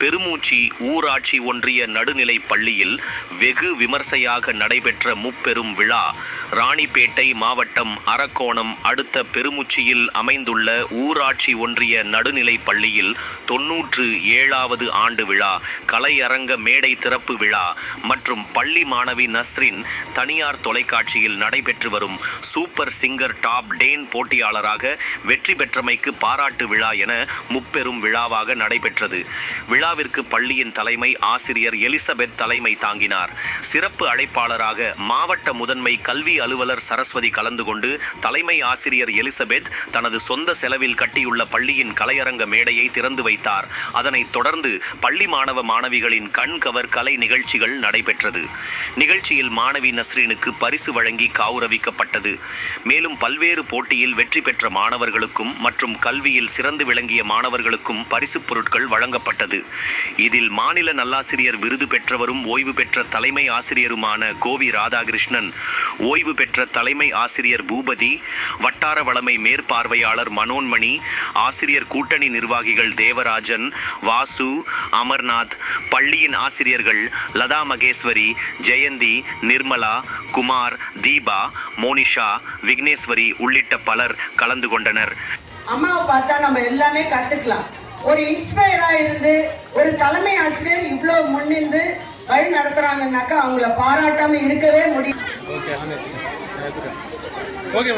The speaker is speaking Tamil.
பெருமூச்சி ஊராட்சி ஒன்றிய நடுநிலைப் பள்ளியில் வெகு விமர்சையாக நடைபெற்ற முப்பெரும் விழா. ராணிப்பேட்டை மாவட்டம் அரக்கோணம் அடுத்த பெருமுச்சியில் அமைந்துள்ள ஊராட்சி ஒன்றிய நடுநிலைப் பள்ளியில் தொன்னூற்று ஏழாவது ஆண்டு விழா கலையரங்க மேடை திறப்பு விழா மற்றும் பள்ளி மாணவி நஸ்ரின் தனியார் தொலைக்காட்சியில் நடைபெற்று வரும் சூப்பர் சிங்கர் டாப் டேன் போட்டியாளராக வெற்றி பெற்றமைக்கு பாராட்டு விழா என முப்பெரும் விழாவாக நடைபெற்றது. விழா விழாவிற்கு பள்ளியின் தலைமை ஆசிரியர் எலிசபெத் தலைமை தாங்கினார். சிறப்பு அழைப்பாளராக மாவட்ட முதன்மை கல்வி அலுவலர் சரஸ்வதி கலந்து கொண்டு தலைமை ஆசிரியர் எலிசபெத் தனது சொந்த செலவில் கட்டியுள்ள பள்ளியின் கலையரங்க மேடையை திறந்து வைத்தார். அதனைத் தொடர்ந்து பள்ளி மாணவ மாணவிகளின் கண்கவர் கலை நிகழ்ச்சிகள் நடைபெற்றது. நிகழ்ச்சியில் மாணவி நஸ்ரீனுக்கு பரிசு வழங்கி கௌரவிக்கப்பட்டது. மேலும் பல்வேறு போட்டியில் வெற்றி பெற்ற மாணவர்களுக்கும் மற்றும் கல்வியில் சிறந்து விளங்கிய மாணவர்களுக்கும் பரிசுப் பொருட்கள் வழங்கப்பட்டது. இதில் மாநில நல்லாசிரியர் விருது பெற்றவரும் ஓய்வு பெற்ற தலைமை ஆசிரியருமான கோவி ராதாகிருஷ்ணன் ஓய்வு பெற்ற தலைமை ஆசிரியர் பூபதி வட்டார வளமை மேற்பார்வையாளர் மனோன்மணி ஆசிரியர் கூட்டணி நிர்வாகிகள் தேவராஜன் வாசு அமர்நாத் பள்ளியின் ஆசிரியர்கள் லதா மகேஸ்வரி ஜெயந்தி நிர்மலா குமார் தீபா மோனிஷா விக்னேஸ்வரி உள்ளிட்ட பலர் கலந்து கொண்டனர். அம்மாவை பார்த்தா நம்ம எல்லாமே கத்துக்கலாம். ஒரு இன்ஸ்பயரா இருந்து ஒரு தலைமை ஆசிரியர் இவ்வளவு முன்னிருந்து வழி நடத்துறாங்கன்னாக்கா அவங்கள பாராட்டாம இருக்கவே முடியும் ஓகே